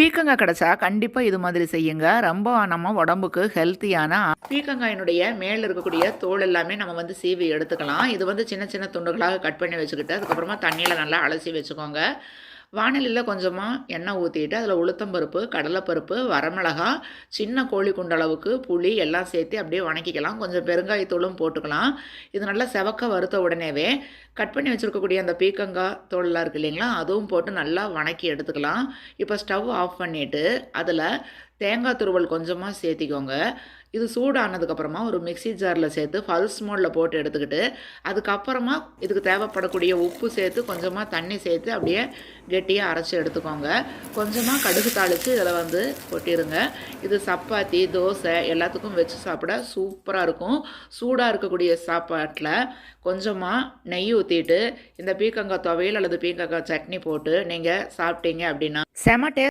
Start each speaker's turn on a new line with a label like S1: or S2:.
S1: பீக்கங்காய் கிடச்சா கண்டிப்பாக இது மாதிரி செய்யுங்க. ரொம்ப நம்ம உடம்புக்கு ஹெல்த்தியான பீக்கங்காயினுடைய மேலே இருக்கக்கூடிய தோல் எல்லாமே நம்ம வந்து சீவி எடுத்துக்கலாம். இது வந்து சின்ன சின்ன துண்டுகளாக கட் பண்ணி வச்சுக்கிட்டு அதுக்கப்புறமா தண்ணியில் நல்லா அலசி வச்சுக்கோங்க. வானிலையில் கொஞ்சமாக எண்ணெய் ஊற்றிட்டு அதில் உளுத்தம்பருப்பு கடலைப்பருப்பு வரமிளகா சின்ன கோழி குண்டளவுக்கு புளி எல்லாம் சேர்த்து அப்படியே வணக்கிக்கலாம். கொஞ்சம் பெருங்காயத்தூளும் போட்டுக்கலாம். இது நல்லா செவக்க வறுத்த உடனேவே கட் பண்ணி வச்சுருக்கக்கூடிய அந்த பீக்கங்காய் தோல்லாம் இருக்கு இல்லைங்களா அதுவும் போட்டு நல்லா வணக்கி எடுத்துக்கலாம். இப்போ ஸ்டவ் ஆஃப் பண்ணிவிட்டு அதில் தேங்காய் துருவல் கொஞ்சமாக சேர்த்திக்கோங்க. இது சூடானதுக்கப்புறமா ஒரு மிக்ஸி ஜாரில் சேர்த்து பல்ஸ் மோடில் போட்டு எடுத்துக்கிட்டு அதுக்கப்புறமா இதுக்கு தேவைப்படக்கூடிய உப்பு சேர்த்து கொஞ்சமாக தண்ணி சேர்த்து அப்படியே கெட்டியாக அரைச்சி எடுத்துக்கோங்க. கொஞ்சமாக கடுகு தாளித்து இதில் வந்து கொட்டிடுங்க இது சப்பாத்தி தோசை எல்லாத்துக்கும் வச்சு சாப்பிட சூப்பராக இருக்கும். சூடாக இருக்கக்கூடிய சாப்பாட்டில் கொஞ்சமாக நெய் ஊற்றிட்டு இந்த பீக்கங்காய் துவையல் அல்லது பீக்கங்காய் சட்னி போட்டு நீங்கள் சாப்பிட்டீங்க அப்படின்னா செம